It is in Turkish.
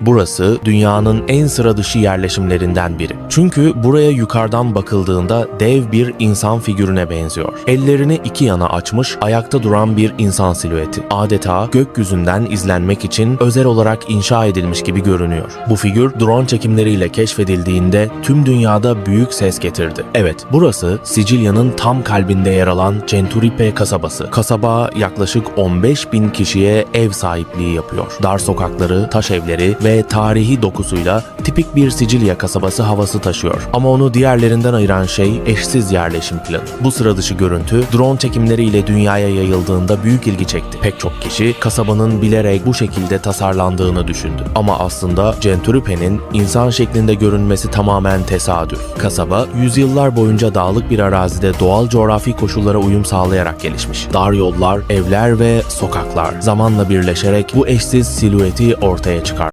Burası dünyanın en sıra dışı yerleşimlerinden biri. Çünkü buraya yukarıdan bakıldığında dev bir insan figürüne benziyor. Ellerini iki yana açmış, ayakta duran bir insan silüeti. Adeta gökyüzünden izlenmek için özel olarak inşa edilmiş gibi görünüyor. Bu figür drone çekimleriyle keşfedildiğinde tüm dünyada büyük ses getirdi. Evet, burası Sicilya'nın tam kalbinde yer alan Centuripe kasabası. Kasaba yaklaşık 15 bin kişiye ev sahipliği yapıyor. Dar sokakları, taş evleri ve tarihi dokusuyla tipik bir Sicilya kasabası havası taşıyor. Ama onu diğerlerinden ayıran şey eşsiz yerleşim planı. Bu sıra dışı görüntü drone çekimleriyle dünyaya yayıldığında büyük ilgi çekti. Pek çok kişi kasabanın bilerek bu şekilde tasarlandığını düşündü. Ama aslında Centuripe'nin insan şeklinde görünmesi tamamen tesadüf. Kasaba yüzyıllar boyunca dağlık bir arazide doğal coğrafi koşullara uyum sağlayarak gelişmiş. Dar yollar, evler ve sokaklar zamanla birleşerek bu eşsiz silüeti ortaya çıkar.